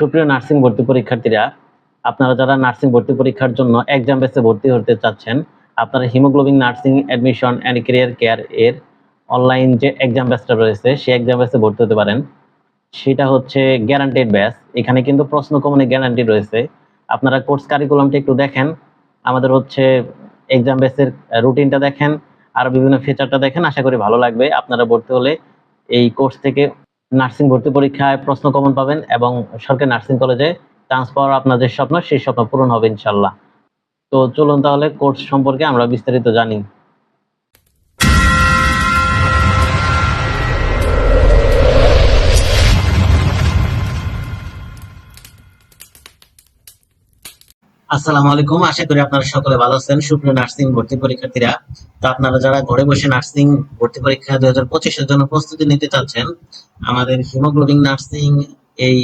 সুপ্রিয় নার্সিং ভর্তি পরীক্ষার্থীরা, আপনারা যারা নার্সিং ভর্তি পরীক্ষার জন্য এক্সাম বেসে ভর্তি হতে চাচ্ছেন, আপনারা haemoglobin nursing admission and career care এর অনলাইন যে এক্সাম ব্যাচটা রয়েছে, সেই এক্সাম ব্যাচে ভর্তি হতে পারেন। সেটা হচ্ছে গ্যারান্টেড ব্যাচ এখানে কিন্তু প্রশ্ন কমনে গ্যারান্টি রয়েছে। আপনারা কোর্স কারিকুলামটা একটু দেখেন। আমাদের হচ্ছে এক্সাম বেসের রুটিনটা দেখেন। আর বিভিন্ন ফিচারটা দেখেন। আশা করি ভালো লাগবে। আপনারা ভর্তি হলে এই কোর্স থেকে নার্সিং ভর্তি পরীক্ষায় প্রশ্ন কমন পাবেন এবং সরকারি নার্সিং কলেজে চান্স পাওয়ার আপনার যে স্বপ্ন, সেই স্বপ্ন পূরণ হবে ইনশাল্লাহ। তো চলুন তাহলে কোর্স সম্পর্কে আমরা বিস্তারিত জানি। আসসালামু আলাইকুম। আশা করি আপনারা সকলে ভালো আছেন। সুপ্রিয় নার্সিং ভর্তি পরীক্ষার্থীরা, তো আপনারা যারা ঘরে বসে নার্সিং ভর্তি পরীক্ষা দুই হাজার পঁচিশের জন্য প্রস্তুতি নিতে চাচ্ছেন, আমাদের হিমোগ্লোবিন নার্সিং এই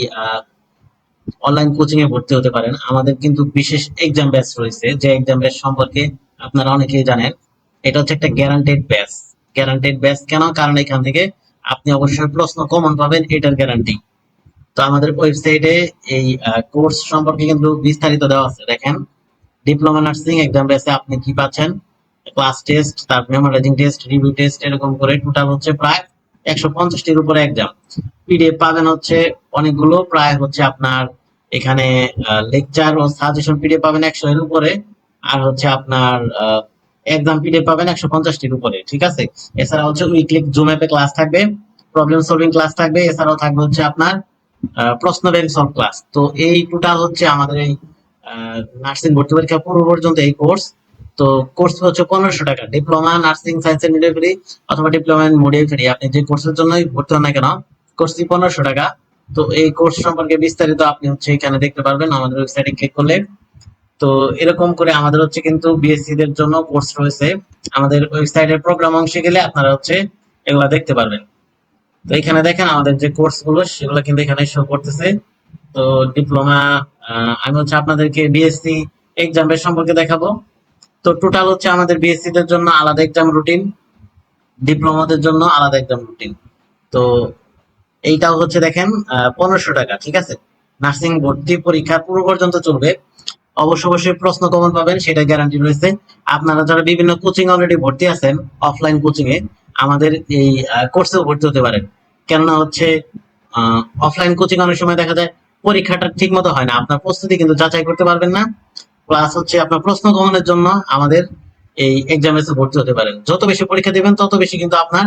অনলাইন কোচিং এ ভর্তি হতে পারেন। আমাদের কিন্তু বিশেষ এক্সাম ব্যাচ রয়েছে। যে এক্সাম ব্যাচ সম্পর্কে আপনারা অনেকেই জানেন, এটা হচ্ছে একটা গ্যারান্টেড ব্যাচ গ্যারান্টেড ব্যাচ কেন? কারণ এখান থেকে আপনি অবশ্যই প্রশ্ন কমন পাবেন, এটার গ্যারান্টি তো আমাদের ওয়েবসাইটে এই কোর্স সম্পর্কে কিন্তু বিস্তারিত দেওয়া আছে। দেখেন ডিপ্লোমা নার্সিং এক্সাম বেসে আপনি কি পাচ্ছেন? ক্লাস টেস্ট তারপর মেমোরাইজিং টেস্ট রিভিউ টেস্ট এরকম করে টোটাল হচ্ছে প্রায় একশো পঞ্চাশটির উপরে এক্সাম পিডিএফ পাবেন হচ্ছে অনেকগুলো, প্রায় হচ্ছে আপনার এখানে লেকচার ও সাজেশন পিডিএফ পাবেন একশো এর উপরে, আর হচ্ছে আপনার এক্সাম পিডিএফ পাবেন একশো পঞ্চাশটির উপরে, ঠিক আছে? এছাড়া হচ্ছে উইকলি জুম অ্যাপে ক্লাস থাকবে প্রবলেম সলভিং ক্লাস থাকবে, এছাড়াও থাকবে হচ্ছে আপনার প্রশ্ন ব্যাংক সলভ ক্লাস। তো এই টোটাল হচ্ছে আমাদের এই নার্সিং ভর্তি পরীক্ষা পূর্ব পর্যন্ত এই কোর্স। তো কোর্স হচ্ছে পনেরোশো টাকা। ডিপ্লোমা নার্সিং সায়েন্স এন্ড অথবা ডিপ্লোমা ইন মিডিয়াফারি আপনি যে কোর্সের জন্যই ভর্তি হন না কেন কোর্স ফি পনেরোশো টাকা। তো এই কোর্স সম্পর্কে বিস্তারিত আপনি হচ্ছে এখানে দেখতে পারবেন আমাদের ওয়েবসাইটে ক্লিক করলে। তো এরকম করে আমাদের হচ্ছে কিন্তু বিএসসি দের জন্য কোর্স রয়েছে। আমাদের ওয়েবসাইটের প্রোগ্রাম অংশে গেলে আপনারা হচ্ছে এগুলা দেখতে পারবেন। তো এখানে দেখেন আমাদের যে কোর্সগুলো সেগুলো কিন্তু এখানে শো করতেছে। তো ডিপ্লোমা আমি হচ্ছে আপনাদেরকে বিএসসি এক্সামের সম্পর্কে দেখাবো। তো টোটাল হচ্ছে আমাদের বিএসসি দের জন্য আলাদা এক্সাম রুটিন ডিপ্লোমাদের জন্য আলাদা এক্সাম রুটিন তো এইটাও হচ্ছে দেখেন পনেরোশো টাকা, ঠিক আছে? নার্সিং ভর্তি পরীক্ষা পুরো পর্যন্ত চলবে। অবশ্য অবশ্যই প্রশ্ন কমন পাবেন সেটা গ্যারান্টি রয়েছে। আপনারা যারা বিভিন্ন কোচিং অলরেডি ভর্তি আছেন অফলাইন কোচিং এ আমাদের এই কোর্সেও ভর্তি হতে পারেন। কেননা হচ্ছে অফলাইন কোচিং অনেক সময় দেখা যায়, পরীক্ষাটা ঠিক মতো হয় না। আপনার প্রস্তুতি কিন্তু যাচাই করতে পারবেন না। প্লাস হচ্ছে আপনার প্রশ্ন কমনের জন্য আমাদের এই এক্সামে ভর্তি হতে পারেন। যত বেশি পরীক্ষা দিবেন, তত বেশি কিন্তু আপনার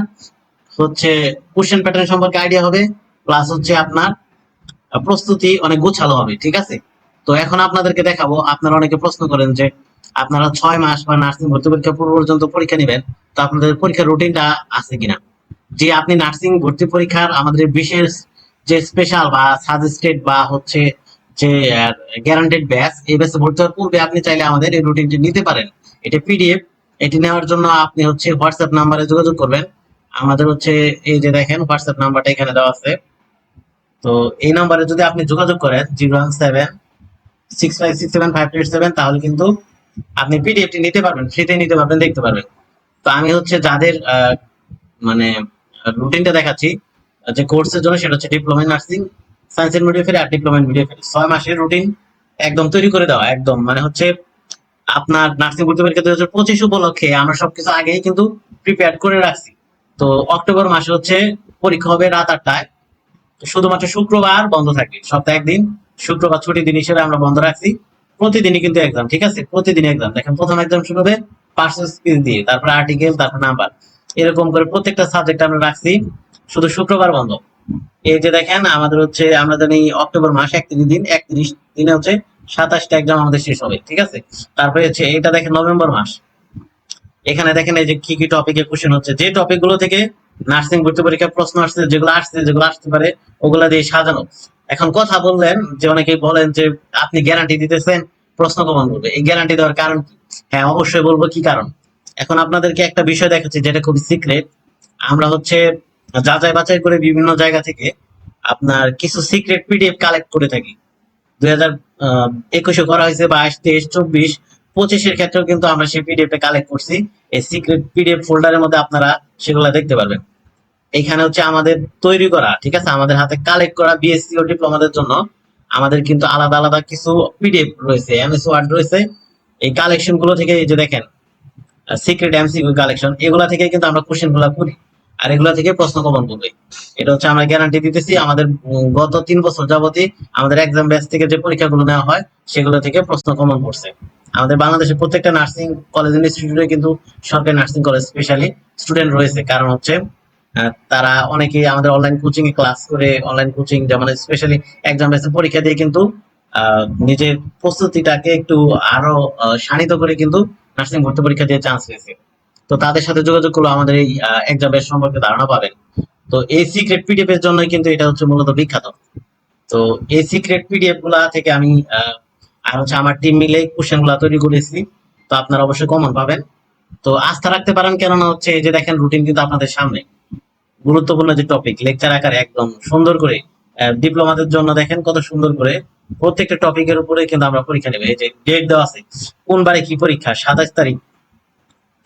হচ্ছে কোশ্চেন প্যাটার্ন সম্পর্কে আইডিয়া হবে। প্লাস হচ্ছে আপনার প্রস্তুতি অনেক গোছালো হবে, ঠিক আছে? তো এখন আপনাদেরকে দেখাবো, আপনারা অনেকে প্রশ্ন করেন যে আপনারা ছয় মাস বা নার্সিং ভর্তি পরীক্ষা পূর্ব পর্যন্ত পরীক্ষা নেবেন। তো আপনাদের পরীক্ষার রুটিনটা আছে কিনা? যে আপনি নার্সিং ভর্তি পরীক্ষার আমাদের বিশেষ যে স্পেশাল বা সাজেস্টেড বা হচ্ছে যে গ্যারান্টেড ব্যাচ এই ব্যাচে ভর্তি হওয়ার পূর্বে আপনি চাইলে আমাদের এই রুটিনটি নিতে পারেন। এটা পিডিএফ এটি নেওয়ার জন্য আপনি হচ্ছে হোয়াটসঅ্যাপ নাম্বারে যোগাযোগ করবেন। আমাদের হচ্ছে এই যে দেখেন হোয়াটসঅ্যাপ নাম্বারটা এখানে দেওয়া আছে। তো এই নাম্বারে যদি আপনি যোগাযোগ করেন zero one seven six five six seven five eight seven তাহলে কিন্তু আপনি পিডিএফটি নিতে পারবেন ফ্রিতে নিতে পারবেন, দেখতে পারবেন। তো আমি হচ্ছে যাদের মানে রুটিনটা দেখাচ্ছি, যে কোর্সের জন্য সেটা হচ্ছে diploma nursing science and midwifery R diploma in midwifery ছয় মাসের রুটিন একদম তৈরি করে দেওয়া, একদম। মানে হচ্ছে আপনার নার্সিং ভর্তি পরীক্ষা দুই হাজার পঁচিশ উপলক্ষে আমরা সবকিছু আগেই কিন্তু প্রিপেয়ার করে রাখছি। তো অক্টোবর মাসে হচ্ছে পরীক্ষা হবে রাত আটটায়। শুধুমাত্র শুক্রবার বন্ধ থাকবে সপ্তাহে একদিন। শুক্রবার ছুটির দিন হিসেবে আমরা বন্ধ রাখছি। প্রতিদিনই কিন্তু এক্সাম ঠিক আছে? প্রতিদিন এক্সাম দেখেন, প্রথম এক্সাম শুরু হবে পার্সোনাল স্কিল দিয়ে, তারপর আর্টিকেল তারপর নাম্বার এরকম করে প্রত্যেকটা সাবজেক্ট আমরা রাখছি, শুধু শুক্রবার বন্ধ। এই যে দেখেন, আমাদের হচ্ছে, আমরা জানি অক্টোবর মাস একত্রিশ দিন, একত্রিশ দিনে হচ্ছে সাতাশটা এক্সাম আমাদের শেষ হবে, ঠিক আছে? তারপরে হচ্ছে, এটা দেখেন নভেম্বর মাস। এখানে দেখেন এই যে কি কি টপিকে কোশ্চেন হচ্ছে। যে টপিকগুলো থেকে নার্সিং ভর্তি পরীক্ষার প্রশ্ন আসছে, যেগুলো আসছে, যেগুলো আসতে পারে, ওগুলা দিয়ে সাজানো। এখন কথা বললেন যে অনেকেই বলেন যে, আপনি গ্যারান্টি দিতেছেন, প্রশ্ন কমন করবে। এই গ্যারান্টি দেওয়ার কারণ কি? হ্যাঁ অবশ্যই বলব কি কারণ? এখন আপনাদেরকে একটা বিষয় দেখাচ্ছি যেটা খুবই সিক্রেট আমরা হচ্ছে যাচাই বাছাই করে বিভিন্ন জায়গা থেকে আপনার কিছু সিক্রেট পিডিএফ কালেক্ট করে থাকি। দুই হাজার একুশে করা হয়েছে, বাইশ, তেইশ, চব্বিশ, পঁচিশের ক্ষেত্রেও কিন্তু আমরা সেই পিডিএফ কালেক্ট করছি। এই সিক্রেট পিডিএফ ফোল্ডারের মধ্যে আপনারা সেগুলো দেখতে পারবেন। এখানে হচ্ছে আমাদের তৈরি করা, ঠিক আছে? আমাদের হাতে কালেক্ট করা বিএসসি ও ডিপ্লোমাদের জন্য আমাদের কিন্তু আলাদা আলাদা কিছু পিডিএফ রয়েছে এমএস ওয়ার্ড রয়েছে। এই কালেকশনগুলো থেকে যে দেখেন সিক্রেট এমসিকিউ কালেকশন এগুলা থেকে কিন্তু আমরা কোশ্চেনগুলা করি। আর এগুলা থেকে প্রশ্ন কমন করবে এটা হচ্ছে আমরা গ্যারান্টি দিতেছি, আমাদের গত তিন বছর যাবতই আমাদের এক্সাম ব্যাচ থেকে যে পরীক্ষাগুলো নেওয়া হয়, সেগুলো থেকে প্রশ্ন কমন করছে আমাদের বাংলাদেশের প্রত্যেকটা নার্সিং কলেজ ইনস্টিটিউটে কিন্তু সরকারি নার্সিং কলেজ স্পেশালি স্টুডেন্ট রয়েছে। কারণ হচ্ছে তারা অনেকেই আমাদের অনলাইন কোচিং এ ক্লাস করে অনলাইন কোচিং যেমন স্পেশালি এক্সাম ব্যাচে পরীক্ষা দিয়ে কিন্তু নিজের প্রস্তুতিটাকে একটু আরও শানিত করে কিন্তু নার্সিং ভর্তি পরীক্ষা দিয়ে চান্স পেয়েছে। তো তাদের সাথে যোগাযোগ করলে আমাদের এই এক্সাম ব্যাচ সম্পর্কে ধারণা পাবেন। তো এই সিক্রেট পিডিএফ এর জন্যই কিন্তু এটা হচ্ছে মূলত বিখ্যাত। তো এই সিক্রেট পিডিএফগুলা থেকে আমি আর হচ্ছে আমার টিম মিলে কোশ্চেনগুলা তৈরি করেছি। তো আপনারা অবশ্যই কমন পাবেন। তো আস্থা রাখতে পারেন কেননা হচ্ছে এই যে দেখেন রুটিন কিন্তু আপনাদের সামনে। গুরুত্বপূর্ণ যে টপিক লেকচার আকারে একদম সুন্দর করে ডিপ্লোমাদের জন্য দেখেন কত সুন্দর করে প্রত্যেকটা টপিকের উপরে কিন্তু আমরা পরীক্ষা নেব। এই যে ডেট দেওয়া আছে, কোন বারে কি পরীক্ষা? সাতাশ তারিখ।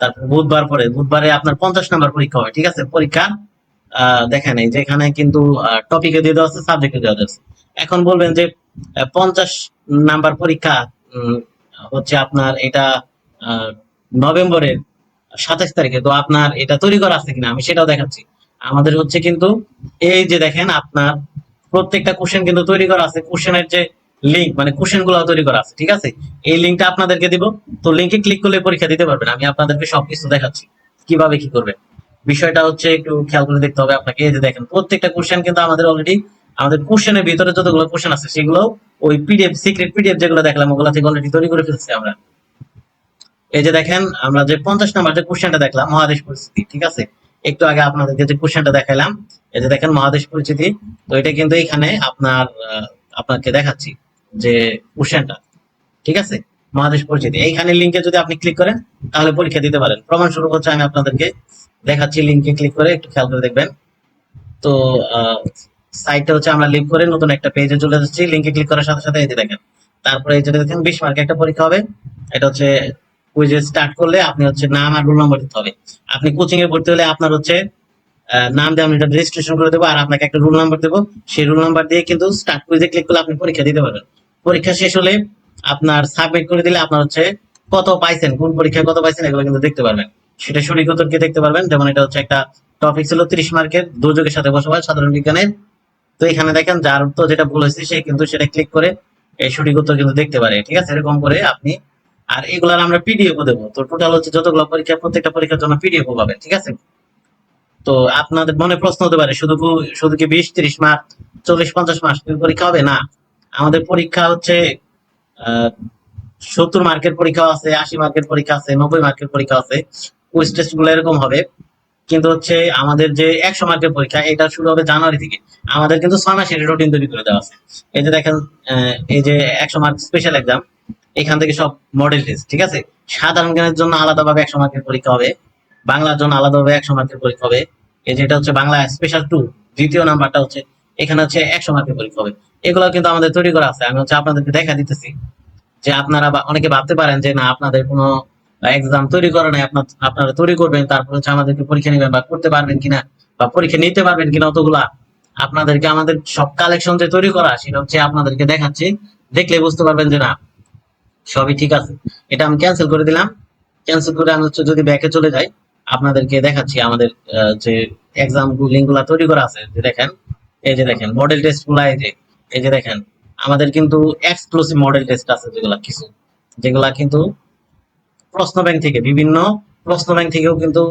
তারপর বুধবার পরে, বুধবারে আপনার পঞ্চাশ নাম্বার পরীক্ষা হবে, ঠিক আছে? পরীক্ষা দেখেন এই যে এখানে কিন্তু টপিকে দিয়ে দেওয়া আছে সাবজেক্টে দেওয়া আছে। এখন বলবেন যে পঞ্চাশ নাম্বার পরীক্ষা হচ্ছে আপনার এটা নভেম্বরের সাতাশ তারিখে, তো আপনার এটা তৈরি করা আছে কিনা? আমি সেটাও দেখাচ্ছি। আমাদের হচ্ছে কিন্তু এই যে দেখেন আপনার প্রত্যেকটা কোশ্চেন কিন্তু তৈরি করা আছে। কোশ্চেনের যে লিঙ্ক মানে কোশ্চেনগুলো তৈরি করা আছে, ঠিক আছে? এই লিঙ্কটা আপনাদেরকে দিব। তো লিঙ্কে ক্লিক করলে পরীক্ষা দিতে পারবেন। আমি আপনাদেরকে সবকিছু দেখাচ্ছি। কীভাবে কি করবে বিষয়টা হচ্ছে একটু খেয়াল করে দেখতে হবে আপনাকে। এই যে দেখেন, প্রত্যেকটা কোশ্চেন কিন্তু আমাদের অলরেডি আমাদের কোশ্চেনের ভিতরে যতগুলো কোশ্চেন আছে সেগুলো ওই পিডিএফ সিক্রেট পিডিএফ যেগুলো দেখলাম, ওগুলো থেকে অলরেডি তৈরি করে ফেলছি আমরা। এই যে দেখেন, আমরা যে পঞ্চাশ নাম্বার যে কোশ্চেনটা দেখলাম, মহাদেশ পরিস্থিতি, ঠিক আছে? একটু আগে আপনাদেরকে যে কোশ্চেনটা দেখালাম যে দেখেন মহাদেশ পরিচিতি, তো এটা কিন্তু এখানে আপনার আপনাকে দেখাচ্ছি যে কোশ্চেনটা ঠিক আছে? মহাদেশ পরিচিতি। এইখানে লিঙ্কে যদি আপনি ক্লিক করেন, তাহলে পরীক্ষা দিতে পারেন। প্রমাণ শুরু হচ্ছে আমি আপনাদেরকে দেখাচ্ছি লিঙ্কে ক্লিক করে, একটু খেয়াল করে দেখবেন। তো সাইটটা হচ্ছে আমরা লিঙ্ক করে নতুন একটা পেজে চলে যাচ্ছি লিঙ্কে ক্লিক করার সাথে সাথে এই দেখেন, তারপরে এই যে দেখেন, বিশ মার্কের একটা পরীক্ষা হবে। এটা হচ্ছে কুইজে স্টার্ট করলে আপনি হচ্ছে নাম আর রোল নাম্বার দিতে হবে। আপনি কোচিং এ ভর্তি হলে আপনার হচ্ছে নাম দিয়ে আমি এটা রেজিস্ট্রেশন করে দেবো আর আপনাকে একটা রোল নাম্বার দেবো। সেই রোল নাম্বার দিয়ে কিন্তু স্টার্ট কুইজে ক্লিক করলে আপনি পরীক্ষা দিতে পারবেন। পরীক্ষা শেষ হলে আপনার সাবমিট করে দিলে আপনার হচ্ছে কত পাইছেন, কোন পরীক্ষায় কত পাইছেন এগুলো কিন্তু দেখতে পারবেন। সেটা সঠিক উত্তরকে দেখতে পারবেন? যেমন এটা হচ্ছে একটা টপিক ছিল তিরিশ মার্কের দুর্যোগের সাথে বসবাস, সাধারণ বিজ্ঞানের। তো এখানে দেখেন যার উত্তর যেটা ভুল হয়েছে, সে কিন্তু সেটা ক্লিক করে এই সঠিক উত্তর কিন্তু দেখতে পারে, ঠিক আছে? এরকম করে আপনি আর এগুলার আমরা পিডিএফ দেবো। তো টোটাল হচ্ছে যতগুলো পরীক্ষা, প্রত্যেকটা পরীক্ষার জন্য পিডিএফ পাবেন, ঠিক আছে? তো আপনাদের মনে প্রশ্ন হতে পারে, শুধু শুধু কি বিশ, তিরিশ মার্ক চল্লিশ, পঞ্চাশ মার্ক পরীক্ষা হবে? না। আমাদের পরীক্ষা হচ্ছে সত্তর মার্কের পরীক্ষা আছে, আশি মার্কের পরীক্ষা আছে, নব্বই মার্কের পরীক্ষা আছে। কুইজ টেস্টগুলো এরকম হবে। কিন্তু হচ্ছে আমাদের যে একশো মার্কের পরীক্ষা, এটা শুরু হবে জানুয়ারি থেকে। আমাদের কিন্তু ছয় মাসের রুটিন তৈরি করে দেওয়া আছে। এই যে দেখেন এই যে একশো মার্ক স্পেশাল এক্সাম এখান থেকে সব মডেল টেস্ট ঠিক আছে? সাধারণ জ্ঞানের জন্য আলাদাভাবে একশো মার্কের পরীক্ষা হবে। বাংলার জন্য আলাদাভাবে একশো মার্কের পরীক্ষা হবে। এই যেটা হচ্ছে বাংলা স্পেশাল টু দ্বিতীয় নাম্বারটা হচ্ছে, এখানে হচ্ছে একশো মার্কের পরীক্ষা হবে। এগুলো কিন্তু আমাদের তৈরি করা আছে। আমি হচ্ছে আপনাদেরকে দেখা দিতেছি যে আপনারা অনেকে ভাবতে পারেন যে, না, আপনাদের কোনো এক্সাম তৈরি করা নাই, আপনার, আপনারা তৈরি করবেন, তারপর হচ্ছে আমাদেরকে পরীক্ষা নেবেন বা করতে পারবেন কিনা বা পরীক্ষা নিতে পারবেন কিনা অতগুলা আপনাদেরকে আমাদের সব কালেকশন যে তৈরি করা, সেটা হচ্ছে আপনাদেরকে দেখাচ্ছি। দেখলে বুঝতে পারবেন যে, না, সবই ঠিক আছে। এটা আমি ক্যান্সেল করে দিলাম। ক্যান্সেল করে আমি হচ্ছে যদি ব্যাকে চলে যাই আপনাদেরকে দেখাচ্ছি আমাদের যে এক্সাম লিঙ্কগুলা তৈরি করা আছে, যে দেখেন, এই যে দেখেন মডেল টেস্টগুলা এই যে এই যে দেখেন, আমাদের কিন্তু এক্সক্লুসিভ মডেল টেস্ট আছে যেগুলা কিছু, যেগুলা কিন্তু প্রশ্ন ব্যাংক থেকে, বিভিন্ন প্রশ্ন ব্যাংক থেকেও কিন্তু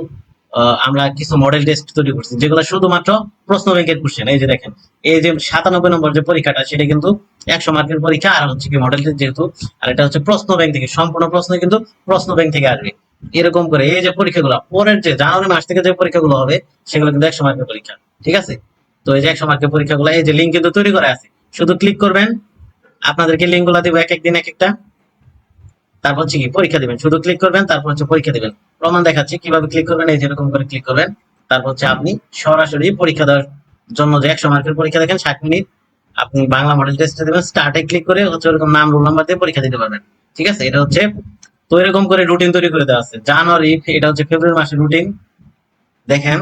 আমরা কিছু মডেল টেস্ট তৈরি করছি, যেগুলো শুধুমাত্র প্রশ্ন ব্যাংকের কোশ্চেন এই যে দেখেন, এই যে সাতানব্বই নম্বর যে পরীক্ষাটা, সেটা কিন্তু একশো মার্কের পরীক্ষা, আর হচ্ছে কি মডেল টেস্ট যেহেতু, আর এটা হচ্ছে প্রশ্ন ব্যাংক থেকে, সম্পূর্ণ প্রশ্ন কিন্তু প্রশ্ন ব্যাংক থেকে আসবে। এরকম করে এই যে পরীক্ষাগুলো, পরের যে জানুয়ারি মাস থেকে যে পরীক্ষাগুলো হবে, সেগুলো কিন্তু একশো মার্কের পরীক্ষা, ঠিক আছে? তো এই যে একশো মার্কের পরীক্ষাগুলো, এই যে লিঙ্ক কিন্তু তৈরি করা আছে। শুধু ক্লিক করবেন, আপনাদেরকে লিঙ্কগুলা দিব এক একদিন, এক একটা। তারপর হচ্ছে কি, পরীক্ষা দিবেন। শুধু ক্লিক করবেন, তারপর হচ্ছে পরীক্ষা দিবেন। প্রমাণ দেখাচ্ছি, কীভাবে ক্লিক করবেন, এই যেরকম করে ক্লিক করবেন। তারপর হচ্ছে আপনি সরাসরি পরীক্ষা দেওয়ার জন্য যে একশো মার্কের পরীক্ষা দেখেন, ষাট মিনিট আপনি বাংলা মডেল টেস্টে দেবেন স্টার্টে ক্লিক করে হচ্ছে ওরকম নাম রোল নাম্বার দিয়ে পরীক্ষা দিতে পারবেন। ঠিক আছে? এটা হচ্ছে তো এরকম করে রুটিন তৈরি করে দেওয়া আছে। জানুয়ারি এটা হচ্ছে ফেব্রুয়ারি মাসের রুটিন দেখেন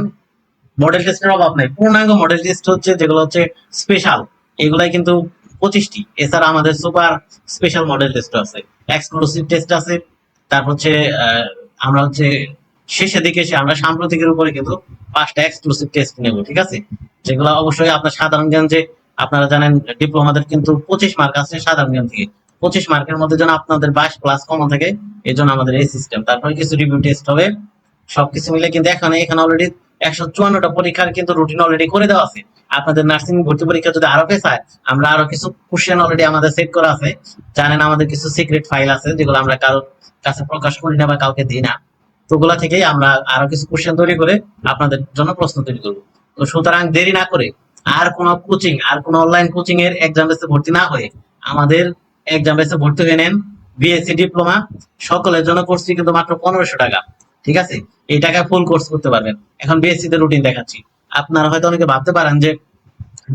মডেল টেস্টের অভাব নাই। পূর্ণাঙ্গ মডেল টেস্ট হচ্ছে যেগুলো হচ্ছে স্পেশাল এগুলাই কিন্তু পঁচিশটি। এছাড়া আমাদের সুপার স্পেশাল মডেল টেস্ট আছে। এক্সক্লুসিভ টেস্ট আছে। তারপর হচ্ছে আমরা হচ্ছে শেষের দিকে এসে আমরা সাম্প্রতিকের উপরে কিন্তু পাঁচটা এক্সক্লুসিভ টেস্ট নেব, ঠিক আছে? যেগুলো অবশ্যই আপনার সাধারণ জ্ঞান যে, আপনারা জানেন ডিপ্লোমাদের কিন্তু পঁচিশ মার্ক আছে সাধারণ জ্ঞান থেকে। পঁচিশ মার্কের মধ্যে যেন আপনাদের বাইশ প্লাস কমন থাকে, এই জন্য আমাদের এই সিস্টেম তারপরে কিছু রিভিউ টেস্ট হবে। সবকিছু মিলে কিন্তু এখানে এখানে অলরেডি একশো চুয়ান্নটা পরীক্ষার কিন্তু রুটিন অলরেডি করে দেওয়া আছে। আপনাদের নার্সিং ভর্তি পরীক্ষা যদি আরও পেছায় আমরা আরও কিছু কোশ্চেন অলরেডি আমাদের সেট করা আছে। জানেন আমাদের কিছু সিক্রেট ফাইল আছে, যেগুলো আমরা কারোর কাছে প্রকাশ করি না বা কাউকে দিই না। তো ওগুলা থেকেই আমরা আরও কিছু কোশ্চেন তৈরি করে আপনাদের জন্য প্রশ্ন তৈরি করব। তো সুতরাং দেরি না করে আর কোনো কোচিং আর কোনো অনলাইন কোচিং এর এক্সাম ভর্তি না হয়ে আমাদের এক্সাম বেসে ভর্তি হয়ে নেন বিএসসি ডিপ্লোমা সকলের জন্য কোর্স ফি কিন্তু মাত্র পনেরোশো টাকা, ঠিক আছে? এই টাকায় ফুল কোর্স করতে পারবেন। এখন বিএসসি তে রুটিন দেখাচ্ছি। আপনারা হয়তো অনেকে ভাবতে পারেন যে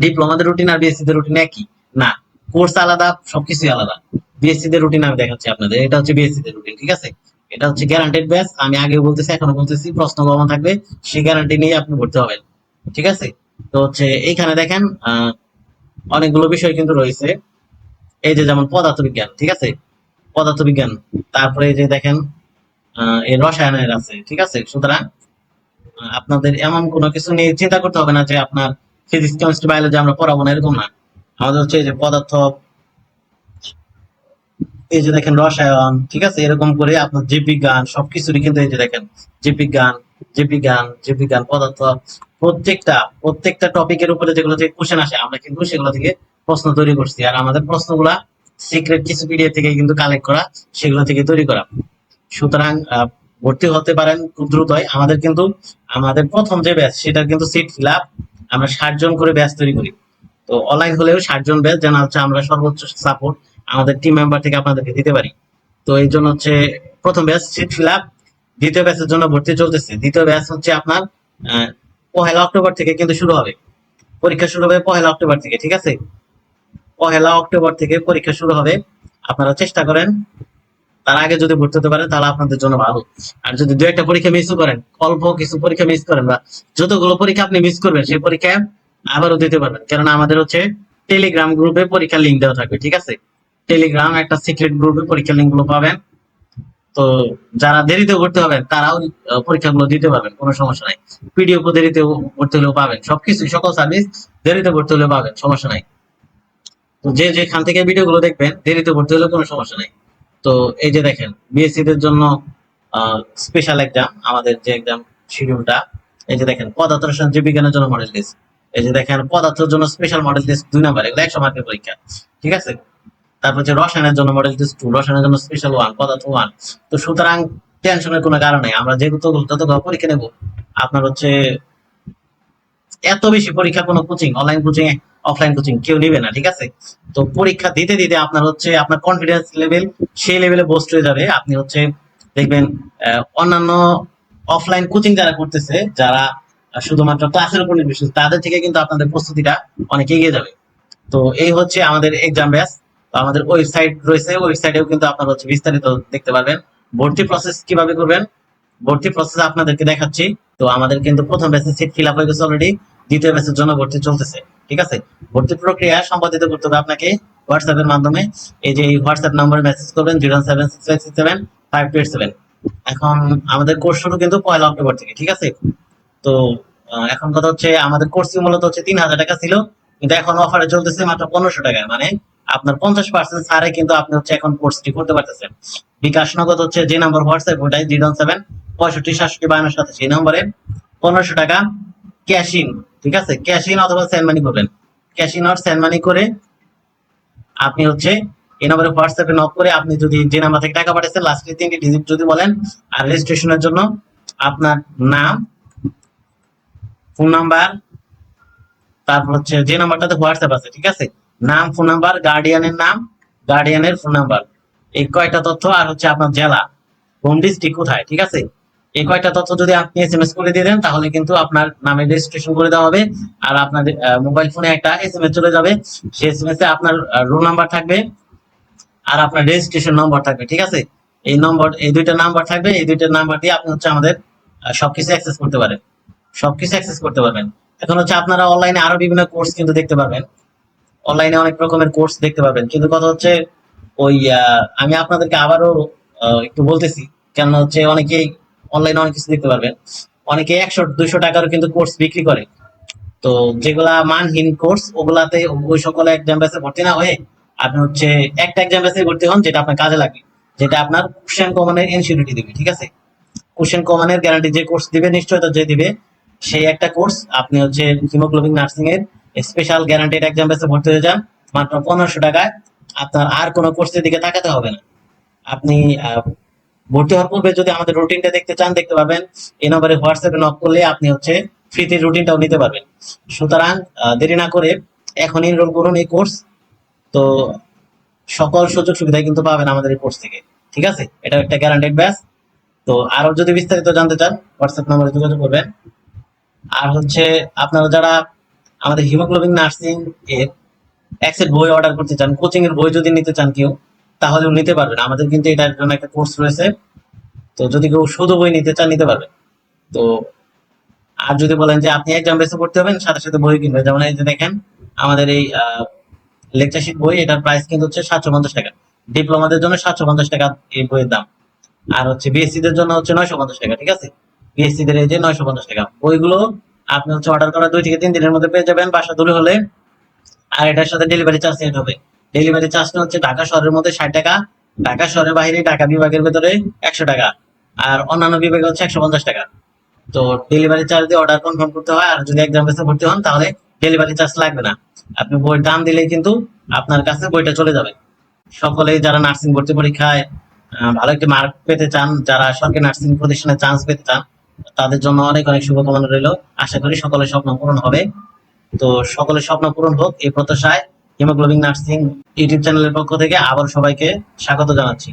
ডিপ্লোমাদের রুটিন আর বিএসসি তে রুটিন একই? না কোর্স আলাদা, সবকিছুই আলাদা। বিএসসি তে রুটিন আমি দেখাচ্ছি আপনাদের। এটা হচ্ছে বিএসসি তে রুটিন ঠিক আছে? এটা হচ্ছে গ্যারান্টেড ব্যাচ আমি আগে বলতেছি, এখনও বলতেছি, প্রশ্ন কমন থাকবে, সেই গ্যারান্টি নিয়ে আপনি ভর্তি হবেন, ঠিক আছে? তো হচ্ছে এইখানে দেখেন অনেকগুলো বিষয় কিন্তু রয়েছে। এই যে যেমন পদার্থবিজ্ঞান, ঠিক আছে? পদার্থবিজ্ঞান, তারপরে যে দেখেন এই রসায়নের আছে, ঠিক আছে? সুতরাং আপনাদের এমন কোনো কিছু নিয়ে চিন্তা করতে হবে না যে আপনার ফিজিক্স কেমিস্ট্রি বায়োলজি আমরা পড়াবো না, এরকম না। আমাদের হচ্ছে যে পদার্থ, এই যে দেখেন রসায়ন, ঠিক আছে? এরকম করে আপনার জীববিজ্ঞান, সবকিছুরই কিন্তু এই যে দেখেন, জীববিজ্ঞান জীববিজ্ঞান জীববিজ্ঞান, পদার্থ প্রত্যেকটা প্রত্যেকটা টপিকের উপরে যেগুলো থেকে কোশ্চেন আসে, আমরা কিন্তু সেগুলো থেকে প্রশ্ন তৈরি করছি। আর আমাদের প্রশ্নগুলা সিক্রেট কিছু পিডিএফ থেকে কিন্তু কালেক্ট করা, সেগুলো থেকে তৈরি করা। সুতরাং ভর্তি হতে পারেন খুব দ্রুতই। আমাদের কিন্তু, আমাদের প্রথম যে ব্যাচ সেটা কিন্তু সিট ফিল আপ আমরা ষাট জন করে ব্যাচ তৈরি করি। তো অনলাইন হলেও ষাট জন ব্যাচ যেন হচ্ছে আমরা সর্বোচ্চ সাপোর্ট আমাদের টিম মেম্বার থেকে আপনাদেরকে দিতে পারি। তো এই জন্য হচ্ছে প্রথম ব্যাচ সিট ফিল আপ দ্বিতীয় ব্যাচের জন্য ভর্তি চলতেছে। দ্বিতীয় ব্যাচ হচ্ছে আপনার পহেলা অক্টোবর থেকে কিন্তু শুরু হবে। পরীক্ষা শুরু হবে পহেলা অক্টোবর থেকে, ঠিক আছে? পহেলা অক্টোবর থেকে পরীক্ষা শুরু হবে। আপনারা চেষ্টা করেন। তার আগে যদি ভর্তি হতে পারেন, তাহলে আপনাদের জন্য ভালো। আর যদি দু একটা পরীক্ষা মিসও করেন, অল্প কিছু পরীক্ষা মিস করেন বা যতগুলো পরীক্ষা আপনি মিস করবেন, সেই পরীক্ষায় আবারও দিতে পারবেন। কেননা আমাদের হচ্ছে টেলিগ্রাম গ্রুপে পরীক্ষার লিঙ্ক দেওয়া থাকবে, ঠিক আছে? টেলিগ্রাম একটা সিক্রেট গ্রুপে পরীক্ষার লিঙ্কগুলো পাবেন। তো যারা দেরিতে ভর্তি হবেন তারাও পরীক্ষাগুলো দিতে পারবেন, কোনো সমস্যা নাই। পিডিএফ দেরিতে ভর্তি হলেও পাবেন। সবকিছু, সকল সার্ভিস দেরিতে ভর্তি হলেও পাবেন, সমস্যা নাই। তো যে যেখান থেকে ভিডিও গুলো দেখবেন, দেরিতে ভর্তি হলেও কোনো সমস্যা নাই। তো এই যে দেখেন বিএসসি দের জন্য স্পেশাল এক্সাম আমাদের যে এক্সাম শিডিউলটা এই যে দেখেন পদার্থ রসায়ন জীববিজ্ঞানের জন্য মডেল টেস্ট এই যে দেখেন, পদার্থের জন্য স্পেশাল মডেল টেস্ট দুই নাম্বার এগুলো একশো মার্কের পরীক্ষা। ঠিক আছে? তারপর হচ্ছে রসায়নের জন্য মডেল টেস্ট টু রসায়নের জন্য স্পেশাল ওয়ান পদার্থ ওয়ান তো সুতরাং টেনশনের কোনো কারণ নেই। আমরা যেহেতু যতগুলো পরীক্ষা নেব, আপনার হচ্ছে এত বেশি পরীক্ষা কোনো coaching online coaching offline coaching কেউ নিবে না, ঠিক আছে? তো পরীক্ষা দিতে দিতে আপনার হচ্ছে আপনার কনফিডেন্স লেভেল সেই লেভেলে বোস্ট হয়ে যাবে। আপনি হচ্ছে দেখবেন অন্যান্য অফলাইন কোচিং যারা করতেছে, যারা শুধুমাত্র ক্লাসের উপর নির্ভরশীল, তাদের থেকে কিন্তু আপনাদের প্রস্তুতিটা অনেক এগিয়ে যাবে। তো এই হচ্ছে আমাদের এক্সাম ব্যাচ তো আমাদের ওয়েবসাইট রয়েছে ওয়েবসাইটেও কিন্তু আপনারা হচ্ছে বিস্তারিত দেখতে পারবেন। ভর্তি প্রসেস কীভাবে করবেন? ভর্তি প্রসেস আপনাদেরকে দেখাচ্ছি। তো আমাদের কিন্তু প্রথম ব্যাচের সিট ফিল আপ হয়ে গেছে অলরেডি দ্বিতীয় ব্যাচের জন্য ভর্তি চলতেছে, ঠিক আছে? ভর্তি প্রক্রিয়া সম্পাদিত করতে হবে আপনাকে হোয়াটসঅ্যাপ এর মাধ্যমে। এই যে হোয়াটসঅ্যাপ নাম্বারে মেসেজ করবেন zero seven six five six seven five two eight seven এখন আমাদের কোর্স শুরু কিন্তু পয়লা অক্টোবর থেকে, ঠিক আছে? তো এখন কথা হচ্ছে আমাদের কোর্স মূলত হচ্ছে তিন হাজার টাকা ছিল, কিন্তু এখন অফারে চলতেছে মাত্র পনেরোশো টাকা মানে আপনার পঞ্চাশ পার্সেন্ট ছাড়ে কিন্তু আপনি হচ্ছে এখন কোর্সটি করতে পারতেছেন। বিকাশ নগদ হচ্ছে যে নাম্বার হোয়াটসঅ্যাপ ওটাই জিরো সেভেন, পঁয়ষট্টি, সাতষট্টি বায়ান্ন সাথে সেই নম্বরে পনেরোশো টাকা ক্যাশ ইন ঠিক আছে? ক্যাশ ইন অথবা সেন্ড মানি করবেন। ক্যাশ ইন আর সেন্ড মানি করে আপনি হচ্ছে এই নম্বরে হোয়াটসঅ্যাপে নক করে আপনি যদি যে নাম্বার থেকে টাকা পাঠাচ্ছেন লাস্টে তিনটি ডিজিট যদি বলেন, আর রেজিস্ট্রেশনের জন্য আপনার নাম ফোন নাম্বার তারপর হচ্ছে যে নাম্বারটাতে হোয়াটসঅ্যাপ আছে, ঠিক আছে? নাম, ফোন নাম্বার গার্ডিয়ানের নাম গার্ডিয়ানের ফোন নাম্বার। এই কয়টা তথ্য আর হচ্ছে আপনার জেলা হোম ডিস্ট্রিক্ট কোথায়, ঠিক আছে? এই কয়টা তথ্য যদি আপনি এসএমএস করে দিয়ে দেন, তাহলে কিন্তু আপনার নামে রেজিস্ট্রেশন করে দেওয়া হবে আর আপনার মোবাইল ফোনে একটা এসএমএস চলে যাবে। সেই এসএমএস এ আপনার রোল নাম্বার থাকবে আর আপনার রেজিস্ট্রেশন নম্বর থাকবে, ঠিক আছে? এই নম্বর এই দুইটা নাম্বার থাকবে, এই দুইটা নাম্বার দিয়ে আপনি হচ্ছে আমাদের সবকিছু অ্যাক্সেস করতে পারেন। সবকিছু অ্যাক্সেস করতে পারবেন। এখন হচ্ছে আপনারা অনলাইনে আরও বিভিন্ন কোর্স কিন্তু দেখতে পারবেন। অনলাইনে অনেক রকমের কোর্স দেখতে পাবেন। কিন্তু কথা হচ্ছে, ওই আমি আপনাদেরকে আবারও একটু বলতেছি কেন হচ্ছে অনেকেই অনলাইনে অনেক কিছু দেখতে পারবেন। অনেকে একশো, দুইশো টাকারও কিন্তু কোর্স বিক্রি করে। তো যেগুলা মানহীন কোর্স ওগুলাতে ওই সকল এক্সাম বেসে ভর্তি না হয়ে আপনি হচ্ছে একটা এক্সাম বেসে ভর্তি হন, যেটা আপনার কাজে লাগে। যেটা আপনার কোশ্চেন কমনের ইনসিউরিটি দিবে, ঠিক আছে? কোশ্চেন কমনের গ্যারান্টি যে কোর্স দিবে, নিশ্চয়তা যে দিবে, সেই একটা কোর্স আপনি হচ্ছে হিমোগ্লোবিন নার্সিং এর স্পেশাল গ্যারান্টিড এক্সাম বেসে ভর্তি হয়ে যান, মাত্র পনেরোশো টাকায় আপনার আর কোনো কোর্সের দিকে তাকাতে হবে না। আপনি ভর্তি হওয়ার পূর্বে যদি আমাদের রুটিনটা দেখতে চান, দেখতে পাবেন, এই নম্বরে হোয়াটসঅ্যাপে নক করলে আপনি হচ্ছে ফ্রিতে রুটিনটাও নিতে পারবেন। সুতরাং দেরি না করে এখন এনরোল করুন এই কোর্স। তো সকল সুযোগ সুবিধা কিন্তু পাবেন আমাদের এই কোর্স থেকে, ঠিক আছে? এটা একটা গ্যারান্টেড ব্যাচ তো আরও যদি বিস্তারিত জানতে চান, হোয়াটসঅ্যাপ নম্বরে যোগাযোগ করবেন। আর হচ্ছে আপনারা যারা আমাদের হিমোগ্লোবিন নার্সিং এর এক্সেট বই অর্ডার করতে চান কোচিং এর বই যদি নিতে চান কেউ তাহলেও নিতে পারবেন। আমাদের কিন্তু এটার জন্য একটা কোর্স রয়েছে। তো যদি কেউ শুধু বই নিতে চান, নিতে পারবেন তো আর যদি বলেন যে আপনি এক্সাম বেসে পড়তে হবেন সাথে সাথে বই কিনবেন যেমন এই যে দেখেন, আমাদের এই লেকচার শিট বই, এটার প্রাইস কিন্তু হচ্ছে সাতশো পঞ্চাশ টাকা। ডিপ্লোমাদের জন্য সাতশো পঞ্চাশ টাকা এই বইয়ের দাম। আর হচ্ছে বিএসসি দের জন্য হচ্ছে নয়শো পঞ্চাশ টাকা, ঠিক আছে? বিএসসি দের এই যে নয়শো পঞ্চাশ টাকা। বইগুলো আপনি হচ্ছে অর্ডার করা দুই থেকে তিন দিনের মধ্যে পেয়ে যাবেন। বাসা দূরে হলে আর এটার সাথে ডেলিভারি চার্জ এড হবে। ডেলিভারি চার্জটা হচ্ছে ঢাকা শহরের মধ্যে ষাট টাকা, ঢাকা শহরের বাইরে ঢাকা বিভাগের ভেতরে একশো টাকা আর অন্যান্য বিভাগে হচ্ছে একশো পঞ্চাশ টাকা। তো ডেলিভারি চার্জ দিয়ে অর্ডার কনফার্ম করতে হয় আর যদি একদম বেসে ভর্তি হন তাহলে ডেলিভারি চার্জ লাগবে না। আপনি বইয়ের দাম দিলেই কিন্তু আপনার কাছে বইটা চলে যাবে। সকলেই যারা নার্সিং ভর্তি পরীক্ষায় ভালো একটি মার্ক পেতে চান, যারা সরকারি নার্সিং প্রতিষ্ঠানে চান্স পেতে চান তাদের জন্য অনেক অনেক শুভকামনা রইল। আশা করি সকলের স্বপ্ন পূরণ হবে। তো সকলের স্বপ্ন পূরণ হোক এই প্রত্যাশায় হিমোগ্লোবিন নার্সিং ইউটিউব চ্যানেলের পক্ষ থেকে আবার সবাইকে স্বাগত জানাচ্ছি।